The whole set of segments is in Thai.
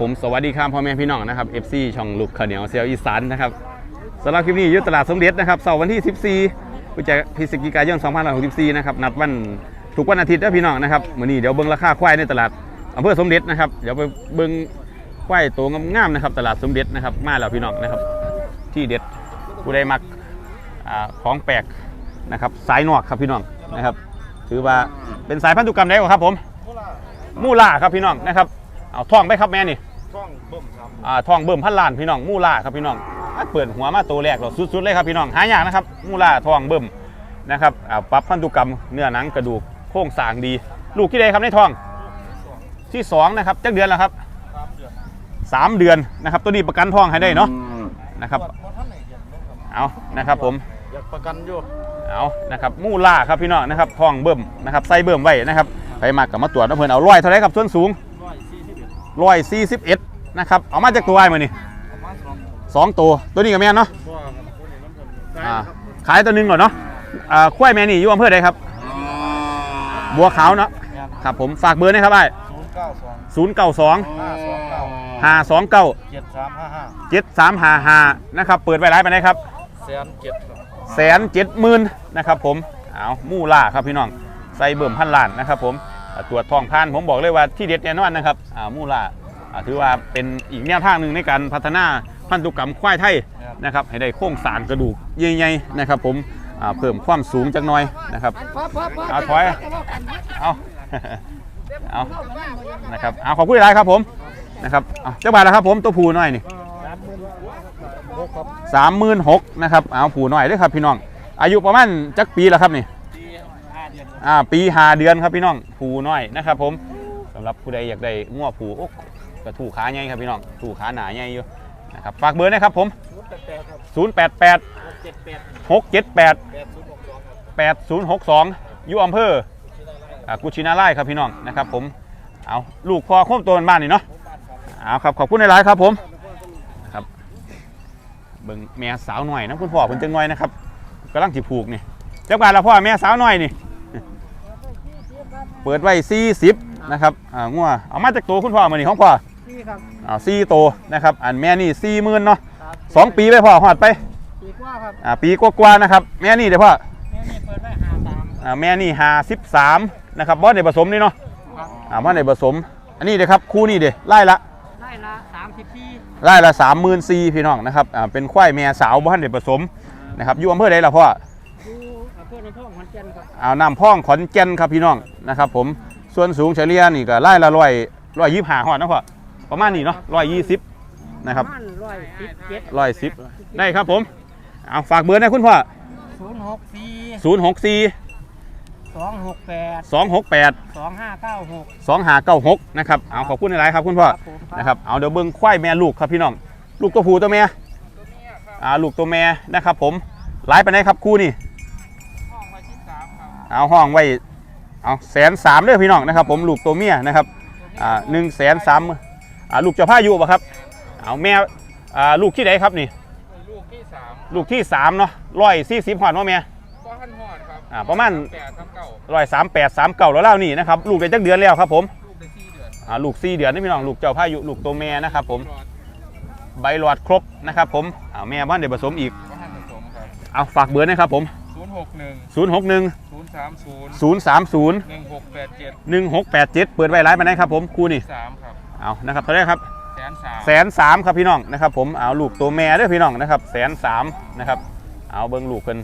ผมสวัสดีครับพ่อแม่พี่น้องนะครับ FC ช่องลูกข้าเหนียวเซลอีสานนะครับสำหรับคลิปนี้ยุตลาดสมเด็จนะครับเสาร์วันที่ 14พฤศจิกายน2564นะครับนัดวันทุกวันอาทิตย์นะพี่น้องนะครับมื้อนี้เดี๋ยวเบิ่งราคาควายในตลาดอำเภอสมเด็จนะครับเดี๋ยวไปเบิ่งควายตัวงามๆนะครับ ตลาดสมเด็จนะครับมาแล้วพี่น้องนะครับ ที่เด็ดผู้ใดมักของแปลกนะครับสายนอกครับพี่น้องนะครับ ถือว่าเป็นสายพันธุกรรมได้กครับผมมูล่าครับพี่น้องนะครับ เอาท่องไปครับแม่นี่ช่องเบิ่มครับอ่าท่องเบิ่มพันล้านพี่น้องมูล่าครับพี่น้องอัดเปิดหัวมาตัวแรกเราสุดๆเลยครับพี่น้องหายากนะครับมูล่าท่องเบิ่มนะครับอ่าปรับพันธุกรรมเนื้อหนังกระดูกโครงสร้างดี ลูกที่ใดครับในท้องที่สองนะครับจักเดือนแล้วครับสามเดือนสามเดือนนะครับตัวนี้ประกันท้องให้ได้เนาะนะครับเพราะท่านไหนเดือนเนาะครับเอานะครับผมอยากประกันอยู่เอานะครับมูล่าครับพี่น้องนะครับทองเบิ่มนะครับใส่เบิ่มไว้นะครับไปมากกับมาตรวจนะเพื่อนเอาร้อยเท่าไรครับส่วนสูง ร้อยสี่สิบเอ็ดร้อยสี่สิบเอ็ดนะครับ เอามาจากตัวไอ้มานี่ประมาณสองสองตัว ตัวนี้กับแม่นเนาะตัวครับตัวนี้น้ำเงินได้อ่าครับขายตัวหนึงก่อนเนาะอ่าควายแม่นี่อยู่อำเภอใดครับ บัวขาวเนาะงานครับผม ฝากเบอร์นะครับไอ้ศูนย์เก้าสองศูนย์เก้าสองห้าสองเก้าห้าสองเก้าเจ็ดสามห้าห้าเจ็ดสามห้าห้านะครับ เปิดไว้ร้ายไปไหนครับ แสนเจ็ดครับแสนเจ็ดหมื่นนะครับผม เอามู่ล่าครับพี่น้อง ใส่เบิ่มพันล้านนะครับผมอ่า ตรวจทองพานผมบอกเลยว่าที่เด็ดแน่นอนนะครับอ่ามู่ล่าอ่าถือว่าเป็นอีกแนวทางหนึ่งในการพัฒนาพันธุกรรมควายไทยนะครับให้ได้โครงสร้างกระดูกใหญ่ๆนะครับ ผมอ่าเพิ่มความสูงจักหน่อยนะครับเอาถอยเอาเอานะครับเอาขอบคุณหลายครับผมนะครับเอาเจ้าบาทแล้วครับผมตัวผูหน่อยนี่หกครับสามหมื่นหกนะครับเอาผูหน่อยด้วยครับพี่น้องอายุประมาณจักปีแล้วครับนี่ที่ห้าเดื อ่าปีหาเดือนครับพี่น้องผูน้อยนะครับผมสำหรับผู้ใดอยากได้งัวผูโอ้กระถูขาใหญ่ครับพี่น้องถูขาหนาใหญ่อยู่นะครับฝากเบอร์นะครับผมศูนย์แปดแปดครับ088หกเจ็ดแปด678แปดศูนย์หกสองครับ8062อยู่อำเภอกุชินาไล่ครับพี่น้องนะครับผมเอาลูกพอโค้มตัวบ้านนี่เนาะเอาครับขอบคุณในไลน์ครับผมนะครับเบิ่งแม่สาวหน่อยนะคุณพ่อคุณจังหน่อยนะครับกำลังสิผูกนี่เจ้าการละพ่อแม่สาวหน่อยนี่ เปิดไว้40นะครับอ่างัวเอามาจากตัวคุณพ่อมานี่ของพ่อนี่ครับอ่า4ตัวนะครับอันแม่นี่40,000เนาะครับสองปีไปพ่อหอดไปปีกว่าครับอ่าปีกว่าๆนะครับแม่นี่เดี๋ยวพ่อแม่นี่เปิดไว้ห้าสามอ่าแม่นี่หาสิบสามนะครับบอสในผสมนี่เนาะครับอ่าบอสในผสม อันนี้เดี๋ยวครับคู่นี่เดี๋ยวไล่ละได้ละสามสิบที่ไล่ละสามหมื่นสี่พี่น้องนะครับอ่าเป็นควายแม่สาวบอสในผสมนะครับอยู่อำเภอใดล่ะพ่อ ดูอำเภอในท่องขอนแก่นครับอ่าน้ำพ่องขอนแก่นครับพี่น้องนะครับ ผมส่วนสูงเฉลี่ยนี่ก็ไล่ละร้อยร้อยยี่สิบห้าหอดนะพ่อประมาณนี้เนาะร้อยยี่สิบนะครับมันร้อยสิบเจ็ดร้อยสิบได้ครับผมเอาฝากเบอร์นะคุณพ่อศูนย์หกสี่ศูนย์หกสี่สองหกแปดสองหกแปดสองห้าเก้าหกสองหาเก้าหกนะครับเอาขอบคุณในไลน์ครับคุณพ่อผมนะครับเอาเดี๋ยวเบิ้งควายแม่ลูกครับพี่น้องลูกตัวผู้ตัวแม่อ่าลูกตัวแม่นะครับผมไลฟ์ไปไหนครับคู่นี่ เอาห้องไว้เอาแสนสามเด้อพี่น้องนะครับ ผมลูกตัวเมียนะครับอ่าหนึ่งแสนสามอ่าลูกเจ้าผ้าอยู่ปะครับเอาแม่อ่าลูกที่ไหนครับนี่ลูกที่สามลูกที่สามเนาะร้อยสี่สิบหอดว่าแม่ก็หันหอดครับอ่าประมาณแปดทั้งเก่าร้อยสามแปดสามเก่าแล้วเล่านี่นะครับลูกได้จักเดือนแล้วครับผมลูกได้สี่เดือนอ่าลูกสี่เดือนนี่พี่น้องลูกเจ้าผ้าอยู่ลูกตัวแม่นะครับผมรอดใบหลอดครบนะครับผมเอาแม่บ้านเดี๋ยวผสมอีกก็หันผสมครับเอาฝากเบอร์นะครับผม ศูนย์หกหนึ่ง061ศูนย์สามศูนย์030หนึ่งหกแปดเจ็ด1687เปิดไว้ร้ายมาได้ครับผมคู่นี่สามครับเอานะครับเท่าไหรครับแสนสามแสนสามครับพี่น้องนะครับผมเอาลูกตัวแม่เด้วยพี่น้องนะครับแสนสามนะครับเอาเบิ้งลูกเพิ่น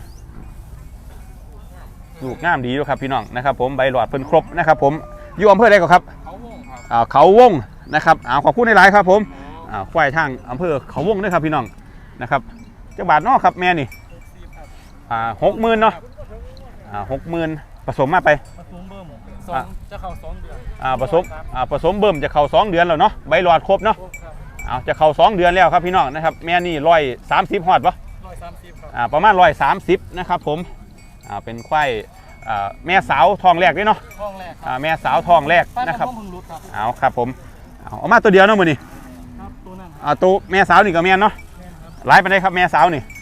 ลูกงามดีด้วยครับพี่น้องนะครับผมใบหลอดเพิ่นครบนะครับผมอยู่อำเภอใดก่อนครับเขาวงครับอ่าเขาวงนะครับเอาขอบคุณในไลน์ครับผมอ่าควายทางอำเภอเขาวงด้วยครับพี่น้องนะครับเจ้าบาทเนอกครับแม่นี่ อ่าหกหมื่นเนาะอ่าหกหมื่นผสมมาไป ผสมเบิ่มสออะงจะเข้าสองเดือนอ่าผสมอ่าผสมเบิ่มจะเข้าสองเดือนแล้วเนาะใบหลอดครบเนาะครับเอาจะเข้าสองเดือนแล้วครับพี่น้องนะครับแม่นี่ร้อยสามสิบฮอดปะร้อยสามสิบครับอ่าประมาณร้อยสามสิบนะครับผมอ่าเป็นควายอ่าแม่สาวทองแรกด้วยเนาะห้องแรกคอ่ารับแม่สาวทองแรกป้านะครับผมเพิ่งรู้ครับเอาครับผมเอาเอามาตัวเดียวเนาะมือนี่ครับตัวนั้นอ่าตัวแม่สาวนี่ก็แม่นเนาะแม่นครับไล่ไปได้ครับแม่สาวนี่ห้าหมื่น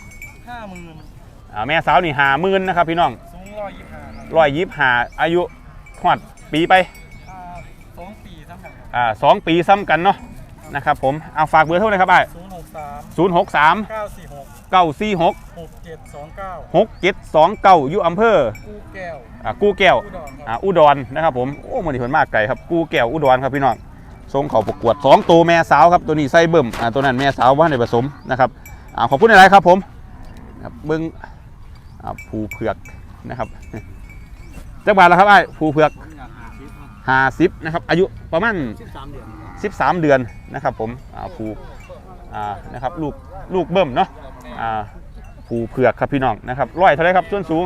อ่าแม่สาวนี่หาหมื่นนะครับพี่น้องสูงร้อยยี่สิบห้าครับร้อยยิบหาอายุฮอดปีไปอ่าสองปีสามแบบครับอ่าสองปีซ้ำกันเนาะนะครับผมเอาฝากเบอร์โทรเลยครับไอ้ศูนย์หกสามศูนย์หกสามเก้าสี่หกเก้าสี่หกหกเจ็ดสองเก้าหกเจ็ดสองเก้าอยู่อำเภอกู้แก้ว อ่ากู้แก้วกู้ดอนคอ่ารับอุดรนะครับผมโอ้มันนี่เพิ่นมากไกลครับกู้แก้วอุดรครับพี่น้องทรงเขาประกวดสองตัวแม่สาวครับตัวนี้ไส้เบิ่มอ่าตัวนั้นแม่สาวว่าในผสมนะครับอ่าขอบคุณหลายๆครับผมครับเบิ้ง อ่าผูเผือกนะครับจักบาทแล้วครับไอ้ายผูเผือกผมอยากหาชิปครับห้าสิบนะครับ อายุประมาณสิบสามเดือน13เดือนนะครับ ผมอ่าผูอ่านะครับลูกลูกเบิ่มเนาะอ่าผูเผือกครับพี่น้องนะครับร้อยเท่าไรครับส่วนสูง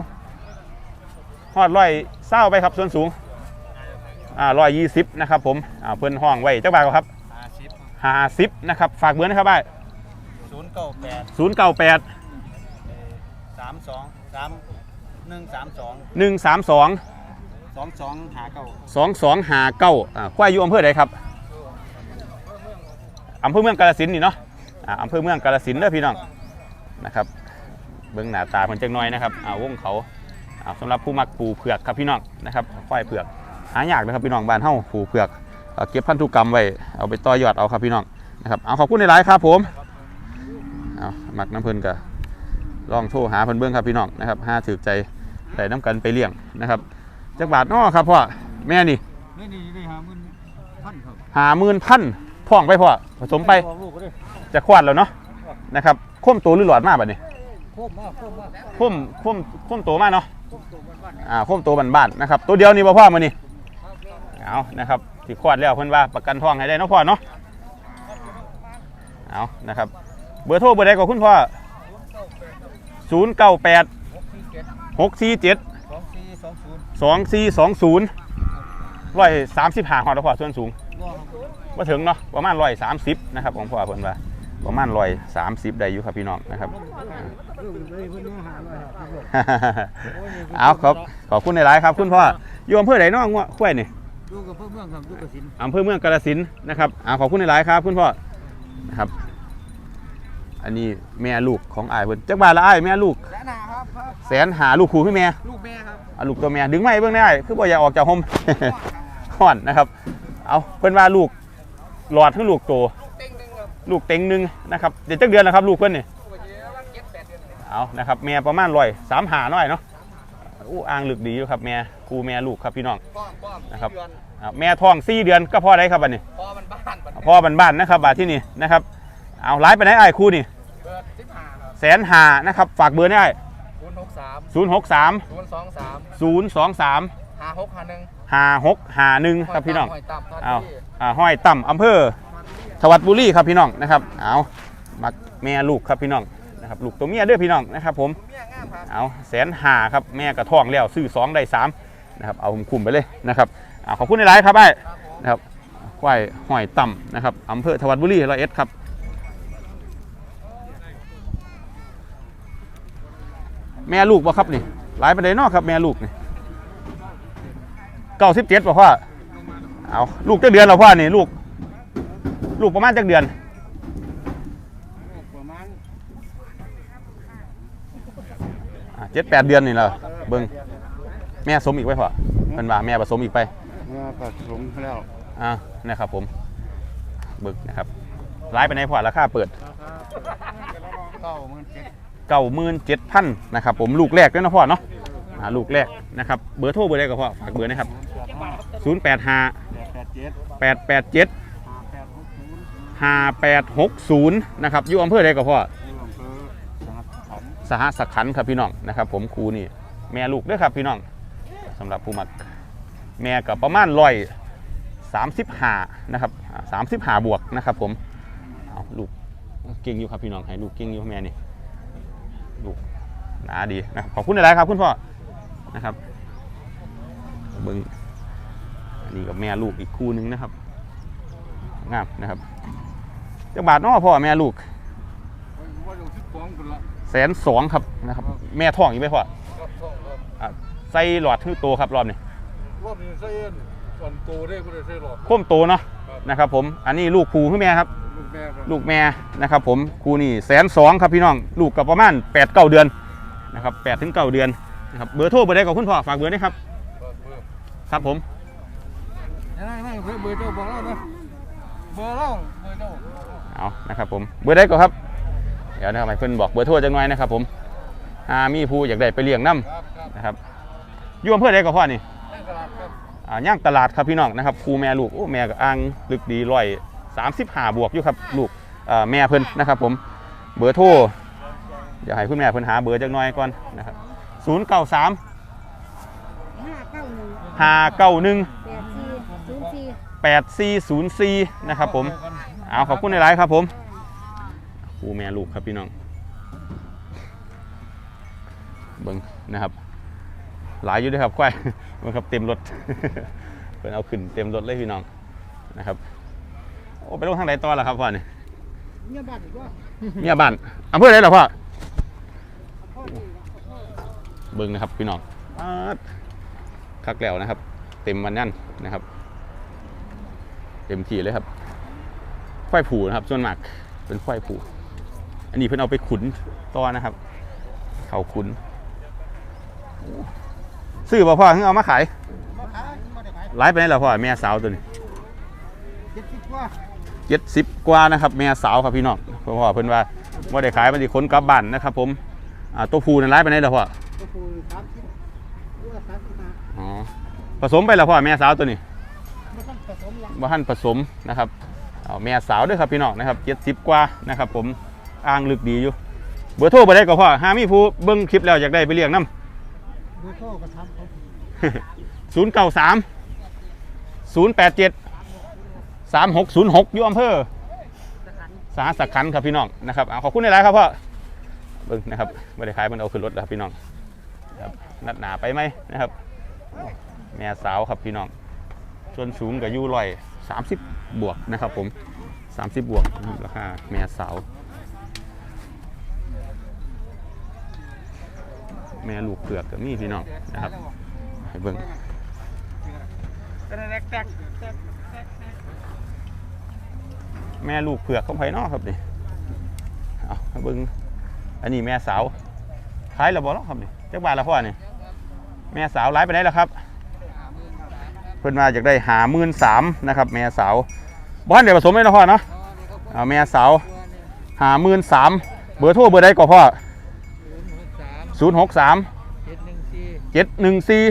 ฮอดร้อยเศร้าไปครับส่วนสูงอ่าร้อยยี่สิบนะครับผมอ่าเพิ่นห้องไว้จักบาทครับหาชิปห้าสิบนะครับฝากเบอร์นะครับบ้าศูนย์เก้าแปดศูนย์เก้าแปดสามสอง สามหนึ่งสามสองหนึ่งสามสองสองสองหาเก้าสองสองหาเก้าอ่าควายอยู่อำเภอใดครับอำเภอเมืองกาฬสินธุ์นี่เนาะอ่าอำเภอเมืองกาฬสินธุ์เด้อพี่น้องนะครับเบื้องหน้าตาเพิ่นจักหน่อยนะครับอ่าวงเขาอ่าสำหรับผู้มักปูเผือกครับพี่น้องนะครับควายเผือกหายากนะครับพี่น้องบ้านเฮาปูเผือกเอ่อเก็บพันธุกรรมไว้เอาไปต่อยอดเอาครับพี่น้องนะครับเอาขอบคุณในหลายๆครับผมเอามักน้ำเพิ่นกะ ลองโทรหาเพิ่นเบิ่งครับพี่น้องนะครับห้าถือใจได้น้ำกันไปเลี้ยงนะครับจักบาทน้อครับพ่อแม่นี่ไม่ดีเลยหาเงินพันครับหาหมื่นพันพ่องไปพ่อผสมไปบอกลูกก็ได้จะควาดแล้วเนาะนะครับโค้มตัวหรือหลอดมากบัดนี้โคมมากโคมมากโค้มโค้มโค้มตัวมากเนาะโคมตัวบ้านอ่าโค้มตัวบ้านๆนะครับตัวเดียวนี่บ่พ่อมานี่เอานะครับที่ควาดแล้วเพิ่นว่าประกันท้องให้ได้เนาะพ่อเนาะเอานะครับเบอร์โทรเบอร์ใดก็คุณพ่อ 098หกสี่เจ็ด647สองสี่สองศูนย์2420ร้อยสามสิบห้าหอดแล้วพ่อส่วนสูงรอครับว่าถึงเนาะประมาณร้อยสามสิบนะครับของพ่อเพิ่นว่าประมาณร้อยสามสิบได้อยู่ครับพี่น้องนะครับเรื่องเลยเพื่อนหาเลยครับเอาครับขอบคุณในไลฟ์ครับ คุณพ่ออยู่อำเภอไหนเน้องว่าข้วยนี่ดูกับเพื่อนเมืองครับดูกับสินอำเภอเมืองกาฬสินธุ์นะครับเอาขอบคุณในไลฟ์ครับ คุณพ่อนะครับ อันนี้แม่ลูกของอ้ายเพิ่นจักบาทละอ้ายแม่ลูกแสนหาครับครับ แสนหาลูกครูพี่แม่ลูกแม่ครับเอาลูกตัวแม่ดึงไม่เบิ่งได้อ้ายคือบ่อยากออกจากห่ม ห่อนนะครับ เอาเพิ่นว่าลูกหลอดทั้งลูกโตเต็งหนึ่งครับลูกเต็งหนึงนะครับเดี๋ยวจักเดือนแล้วครับ ลูกเพิ่นนี่ตัวเยอะว่าเจ็ดแปดเดือนเลยเอานะครับแม่ประมาณร้อยสามหาหน่อยเนาะอู้อ่างลึกดีอยู่ครับแม่ครูแม่ลูกครับพี่น้อง ป้อมป้อมนะครับ เดือนอ่าแม่ท้องสี่เดือนก็พ่อได้ครับบัดนี้พ่อมันบ้านบัดพ่อบ้านๆนะครับบาทที่นี่นะครับเอาไลฟ์ไปไหนไอ้ายครูนี่ แสนหานะครับ ฝากเบอร์ได้ ศูนย์หกสามศูนย์หกสามศูนย์สองสามศูนย์สองสามห้าหกห้าหนึ่งห้าหกห้าหนึ่งครับพี่น้อง หอยตับทอดเอาที่ อ่าห้อยต่ำอำเภอทวัดบุรีครับพี่น้องนะครับ เอามักแม่ลูกครับพี่น้องนะครับลูกตัวเมียเด้อพี่น้องนะครับผมเมียงามครับเอาแสนหาครับแม่กระท้องแล้วซื้อสองได้สามนะครับเอาคุมๆไปเลยนะครับเอาขอบคุณในไลฟ์ครับไอ้ายครับผมนะครับควายหอยต่ำนะครับอำเภอทวัดบุรีร้อยเอ็ดครับ แม่ลูกบ่ครับนี่หลายประเด็นเนาะครับ แม่ลูกนี่เก้าสิบเจ็ดป่ะพ่อเอาลูกจักเดือนแล้วพ่อนี่ลูก ลูกประมาณจักเดือน ประมาณเจ็ดแปดเดือนนี่เหรอเบิ้งแม่สมอีกไว้พ่อเป็นว่าแม่ผสมอีกไปเมื่อผสมแล้วอ่านะครับผมเบิ้งนะครับหลายไปไหนพ่อราคาเปิด เก้าหมื่นเจ็ด เก้าหมื่นเจ็ดพันนะครับผมลูกแรกด้วยนะพ่อเนาะอ่าลูกแรกนะครับเบอร์โทรเบอร์ใดก็พ่อฝากเบอร์นะครับศูนย์แปดห้าแปดแปดเจ็ดแปดแปดเจ็ดห้าแปดหกศูนย์5860นะครับอยู่อำเภอใดก็พ่ออยู่อำเภอสังขันสหสขันธ์ครับพี่น้องนะครับ ผมครูนี่แม่ลูกเด้วยครับพี่น้องสำหรับผู้มักแม่กับประมาณร้อยสามสิบห้านะครับสามสิบห้าบวกนะครับผมเอาลูกเก่งอยู่ครับพี่น้องให้ลูกเก่งอยู่แม่นี่ ลูกหนาดีนะครับขอบคุณหลายๆครับคุณพ่อนะครับเบิ้งอันนี้กับแม่ลูกอีกคู่หนึงนะครับงามนะครับจักบาทเน้อพ่อแม่ลูกว่าอยู่ที่ฟองกันละแสนสองครับนะครับ แม่ท้องอีกไหมพ่อครับท่องครับอะใส่หลอดทื่อโตครับรอบนี้รอบนี้เส้นส่วนโตได้ก็ได้เส้นหลอดโค้มโตเนาะนะครับผมอันนี้ลูกครูขึ้นแม่ครับ ลูกแม่ครับลูกแม่นะครับผมครูนี่แสนสองครับพี่น้องลูกกับประมาณ8ปดเก้าเดือนนะครับแปดถึงเก้าเดือนนะครับเบอร์โทรเบอร์ใดกับคุณพ่อฝากเบอร์ด้วยครับเบอร์เบอร์ครับผมนั่นนั่นเบอร์เบอร์เจ้าบอกแล้วนะเบอร์เล่าเบอร์เล่าเอานะครับผมเบอร์ได้ก็ครับเดี๋ยวนะครับให้เพิ่นบอกเบอร์โทรจังหน่อยนะครับผมหามีผู้อยากได้ไปเลี้ยงน้ครับครับำนะครับอยู่อำเภอใดก็พ่อนี่ในตลาดครับอ่าย่างตลาดครับพี่น้องนะครับครูแม่ลูกโอ้แม่ก็อ้างลึกดีร้อย สามสิบหาบวกอยู่ครับลูกแม่เพิ่นนะครับผมเบอร์โทรเดี๋ยวให้คุณแม่เพิ่นหาเบอร์จังหน่อยก่อนนะครับศูนย์เก้าสามห้าเก้าหนึ่งห้าเก้าหนึ่งแปดซีศูนย์ซีนะครับผมเอาขอบคุณในไลน์ครับผมครูแม่ลูกครับพี่น้องเบิ้งนะครับ หลายอยู่ด้วยครับควายเบิ้งครับเต็มรถเพิ่นเอาขึ้นเต็มรถเลยพี่น้องนะครับ โอ้ไปลงทางไหนต่อล่ะครับพ่อนี่เนี่ยบ้านอีกว่าเมียบ้านอำเภอไหนล่ะพ่อเบิ้งนะครับพี่น้องป๊าดคักแล้วนะครับ เต็มวันนั่นนะครับ เต็มที่เลยครับควายผูนะครับ ส่วนมากเป็นควายผูอันนี้เพิ่นเอาไปขุนต่อนะครับ เขาขุนซื้อบ่พ่อเพิ่งเอามาขายมาขายมาได้ขายไลฟ์ไปไหนล่ะพ่อแม่สาวตัวนี้เจ็ดสิบกว่า เจ็ดสิบกว่านะครับแม่สาวครับพี่น้องเพราะว่าเพิ่นว่าว่าได้ขายมันสิคนกลับบ้านนะครับ ผมอ่าตัวผูนั้นไลฟ์ไปไหนล่ะพ่อก็คือสามสิบหรือว่าสามสิบห้าอ๋อผสมไปแล้วพ่อแม่สาวตัวนี้ไม่ต้องผสมหรอกบ่ทันผสมนะครับเอาแม่สาวด้วยครับพี่น้องนะครับเจ็ดสิบกว่านะครับ ผมอ่างลึกดีอยู่เบอร์โทรไปได้ก็พ่อหามีผู้เบิ่งคลิปแล้วอยากได้ไปเลี้ยงน้ำเบอร์โทรก็ทำเขาศูนย์เก้าสามศูนย์แปดเจ็ด สามหกศูนย์หกอยู่อำเภอสาสักขันครับพี่น้องนะครับเอาขอบคุณในไลน์ครับพ่อเบิ่งนะครับไม่ได้ขายมันเอาขึ้นรถแล้วครับพี่น้องครับนัดหนาไปไหมนะครับ แม่สาวครับพี่น้องส่วนสูงกับยูร้อยสามสิบบวกนะครับผมสามสิบบวกราคาแม่สาว แม่ลูกเผือกกับมีพี่น้องนะครับให้เบิ่ง แม่ลูกเผือกของไผเนาะครับนี่เอาเบิ่งอันนี้แม่สาวขายแล้วบ่เนาะครับนี่จักบาทละพ่อนี่แม่สาวไลฟ์ไปไหนแล้วครับ เพิ่นมาอยากได้หาหมื่นสามนะครับ แม่สาวบ้านเดี๋ยวผสมเลยนะพ่อเนาะเอาแม่สาวหาหมื่นสามเบอร์โทรเบอร์ใดก็พ่อศูนย์หกสามศูนย์หกสามเจ็ดหนึ่งสี่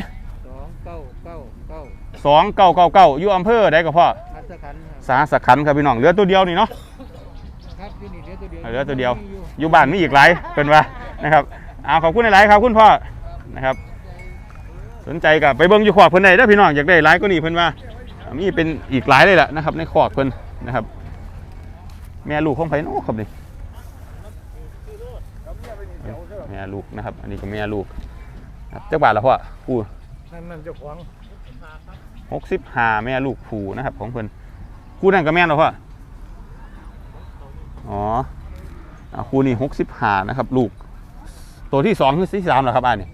สองเก้าเก้าเก้าสองเก้าเก้าเก้าอยู่อำเภอใดก็พ่อพัสขันธ์ครับ สาสขันธ์ครับพี่น้องเหลือตัวเดียวนี่เนาะครับที่นี่เหลือตัวเดียวเหลือตัวเดียว อยู่บ้านมีอีกหลายเป็นว่านะครับเอาขอบคุณหลายๆครับคุณพ่อนะครับ สนใจกับไปเบิ้งอยู่ขอกเพิ่นได้เด้อพี่น้องอยากได้หลายก็นี่เพิ่นว่ามีเป็นอีกหลายเลยแหละนะครับ ในขอกเพิ่นนะครับ แม่ลูกของไผเนาะครับนี่แม่ลูกนะครับ อันนี้ก็แม่ลูกครับจักบาทละพ่อผู้นั่นนั่นเจ้าของหกสิบห้าแม่ลูกผูนะครับของเพิ่น คู่นั่นก็แม่นเหรอพ่ออ๋ออคู่นี้หกสิบห้านะครับ ลูก ตัวที่สองคือที่สามเหรอครับอ้ายนี่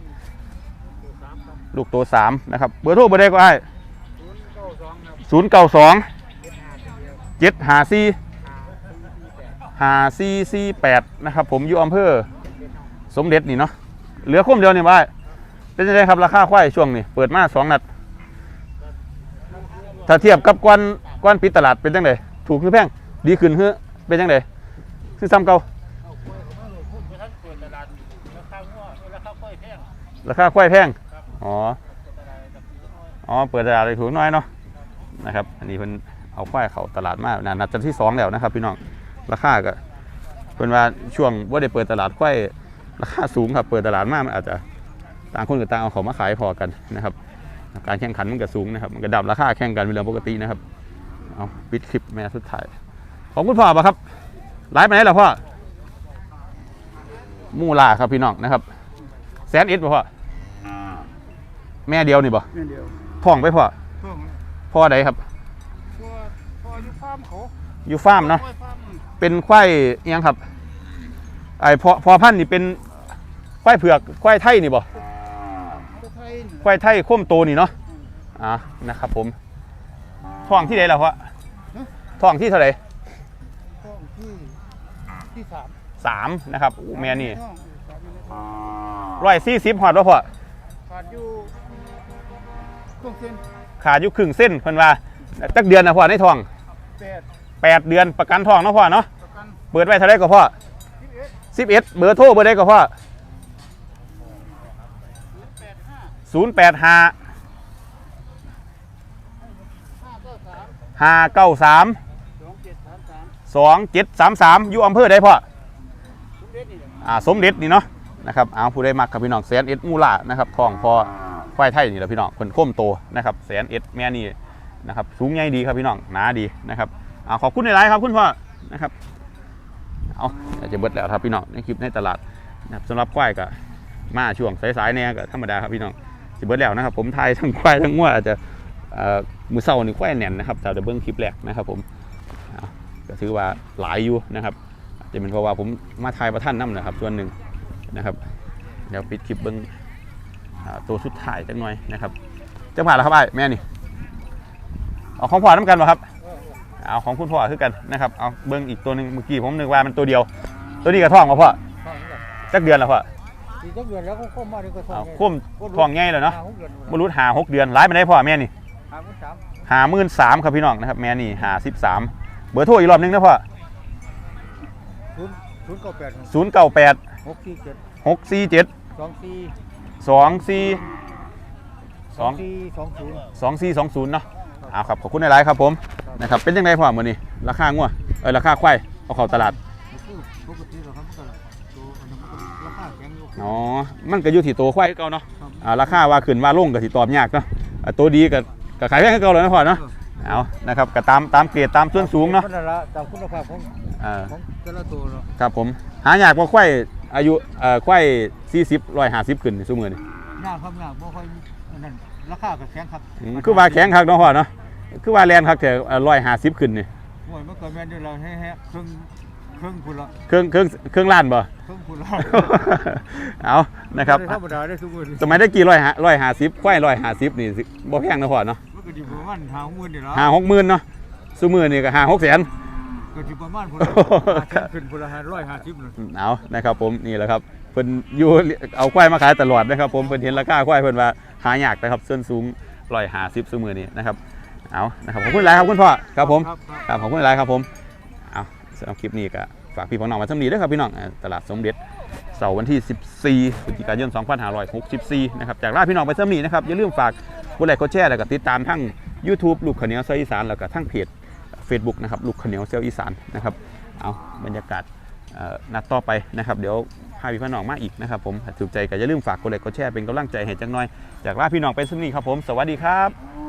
ลูกตัวสามนะครับ เบอร์โทรเบอร์ใดก็ได้ศูนย์เก้าสองครับศูนย์เก้าสองเจ็ดห้าตัวเดีหาสี่ห้าสี่สี่แปดนะครับ ผมอยู่อำเภอสมเด็จนี่เนาะเหลือคุ้มเดียวนี่บ้ายเป็นยังไงครับ ราคาควายช่วงนี้ เปิดมาสองนัด ถ้าเทียบกับก้อน ก้อนปิดตลาดเป็นจังไดถูกหรือแพงดีขึ้นเฮ้เป็นจังไดคือซ้ำเก่าเอากล้วยเข้ามาลูกพุ่งไปทั้งเปิดตลาดราคาหัวราคากล้วยแพงราคาควายแพงครับอ๋อตลาดกับพี่น้อยอ๋อเปิดตลาดเลยถูกน้อยเนาะนะครับ อันนี้เพิ่นเอาควายเขาตลาดมาน่านัดจันที่สองแล้วนะครับ พี่น้องราคาก็เพิ่นว่าช่วงว่าได้เปิดตลาดควายราคาสูงครับเปิดตลาดมามันอาจจะต่างคนกับต่างเอาของมาขายพอกันนะครับ การแข่งขันมันก็สูงนะครับ มันก็ดับราคาแข่งกันเป็นเรื่องปกตินะครับ เอาปิดคลิปแม่สุดท้ายของคุณพ่อปะครับไลฟ์ไปไหนล่ะพ่อมูลาครับพี่น้องนะครับแสนเอ็ดป่ะพ่อแม่เดียวนี่บ่นี่เดียวท้องไปพ่อช่วงพ่อใดครับตัวพออยู่ฟาร์มเขาอยู่ฟาร์มเนาะกล้วยฟาร์มเป็นควายอิหยังครับไอ้พอพอพันธุ์นี่เป็นควายเผือกควายไทยนี่บ่ตัวไทยนี่ควายไทยโค้มโตนี่เนาะอ่านะครับผมท้องที่ใดล่ะพ่อ ท้องที่เท่าไหร่ช่วงที่ที่สามสามนะครับอู้แม่นี่ช่วงสามอยู่ในท้องร้อยสี่สิบหอดว่าพ่อขาดอยู่ช่วงเส้นขาดอยู่ครึ่งเส้นเพิ่นว่าจักเดือนนะพ่อในท้องแปดแปดเดือนประกันทองเนาะพ่อเนาะประกันเปิดไว้เท่าไรก็พ่อสิบเอ็ดสิบเอ็ดเบอร์โทรเบอร์ใดก็พ่อแปดห้าศูนย์แปดห้าห้าเก้าสาม สองเจ็ดสามสามอยู่อำเภอใดพ่ออ่าสมเด็จนี่เนาะนะครับเอาผู้ใดมักกับพี่น้องแสนเอ็ดมูล่านะครับทองพอควายไทยนี่แหละพี่น้องคนโค้มโตนะครับแสนเอ็ดแม่นี่นะครับสูงใหญ่ดีครับพี่น้องหนาดีนะครับเอาขอบคุณในไลน์ครับคุณพ่อนะครับเอาจะเบิดแล้วครับพี่น้องในคลิปในตลาดนะครับสำหรับควายก็มาช่วงสายๆเนี่ยก็ธรรมดาครับพี่น้องสิเบิดแล้วนะครับ ผมไทยทั้งควายทั้งวอาจะเอ่อมือเศร้านี่ควายแน่นนะครับแต่เดี๋ยวเบิ้งคลิปแรกนะครับผม ก็ถือว่าหลายอยู่นะครับอาจจะเป็นเพราะว่าผมมาทายประท่านน้ำนะครับส่วนหนึ่งนะครับเดี๋ยวปิดคลิปเบิ้งอ่าตัวสุดท้ายจังหน่อยนะครับจะผ่านแล้วครับไอ้แม่นี่เอาของพ่อน้ำกันวะครับเอาของคุณพ่อคือกันนะครับเอาเบิ้งอีกตัวหนึ่งเมื่อกี้ผมนึกว่ามันตัวเดียว ตัวนี้กระท่องมาพ่อท้องนี่แหละจักเดือนแล้วพ่อสี่จักเดือนแล้วก็เข้ามาดีก็ท้อเอางคุ้มท่องใหญ่แล้วเนาะห้หกเดือนบรรลุหาหกเดือนร้ายไปได้พ่อแม่นี่ห้าหมื่นสามหาหมื่นสามครับพี่น้องนะครับแม่นี่หาสิบสาม เบอร์โทรอีกรอบหนึงนะพ่อศูนย์ศูนย์เก้าแปดศูนย์เก้าแปดหกสี่เจ็ดหกสี่เจ็ดสองสี่สองสี่สองสี่สองศูนย์สองสี่สองศูนย์เนาะเอาครับขอบคุณในไลน์ครับผมนะครับเป็นยังไงพ่อมือนี้ราคางัวเออราคาควายเอาเข้าตลาดปกติเราครับก็ตัวอันนั้นมันก็ราคาแข็งอยู่อ๋อมันก็อยู่ที่ตัวควายคือเก่าเนาะครับอ่าราคาว่าขึ้นว่าลงก็สิตอบยากเนาะอ่าตัวดีก็ก็ขายแพงคือเก่าเลยนะพ่อเนาะ เอานะครับก็ตามตามเกรดตามส่วนสูงเนาะมันละตามคุณภาพของอ่าของแต่ละตัวเนาะครับผมหายากกว่าควายอายุเอ่อควาย40 150ขึ้นซุมื้อนี่ยากครับยากบ่ค่อยอันนั้นราคาก็แข็งครับอืมคือว่าแข็งคักเนาะพ่อเนาะคือว่าแรงคักแต่150ขึ้นนี่โอ้ยมันก็แม่นอยู่เราแฮ่ๆครึ่งครึ่งพุ่นละเครื่องเครื่องเครื่องล้านบ่ ครึ่งพุ่นละเอานะครับธรรมดาได้ทุกมื้อนี้สมัยได้กี่ร้อยร้อยห้าสิบควายร้อยห้าสิบนี่สิบ่แพงนะพ่อเนาะ มันก็สิประมาณหาหมื่นนี่ล่ะห้าหกหมื่นเนาะซูมือนี่ก็ห้าหกแสน ก็สิประมาณพุ่นโอ้โหละขึ้นพุ่นละ150น่ะเอานะครับผมนี่แหละครับเพิ่นอยู่เอาควายมาขายตลอดนะครับผมเพิ่นเห็นราคาควายเพิ่นว่าหายากนะครับส่วนสูงร้อยห้าสิบซูมือนี่นะครับเอานะครับขอบคุณหลายครับคุณพ่อครับผมครับครับขอบคุณหลายครับผมเอาสำหรับคลิปนี้ก็ฝากพี่พี่น้องมาสำนีด้วยครับพี่น้องอ่าตลาดสมเด็จ เสาร์วันที่ 14พฤศจิกายน 2564 นะครับ จากลาพี่น้องไปเสำนีนะครับ อย่าลืมฝากกดไลค์กดแชร์แล้วก็ติดตามทั้ง YouTube ลูกขเหนียวเซลอีสานแล้วก็ทั้งเพจ Facebook นะครับลูกขเหนียวเซลอีสานนะครับเอาบรรยากาศนัดต่อไปนะครับ เดี๋ยวพาพี่พี่น้องมาอีกนะครับผมถูกใจก็อย่าลืมฝากกดไลค์กดแชร์เป็นกำลังใจให้จังหน่อย จากลาพี่น้องไปสำนีครับผม สวัสดีครับ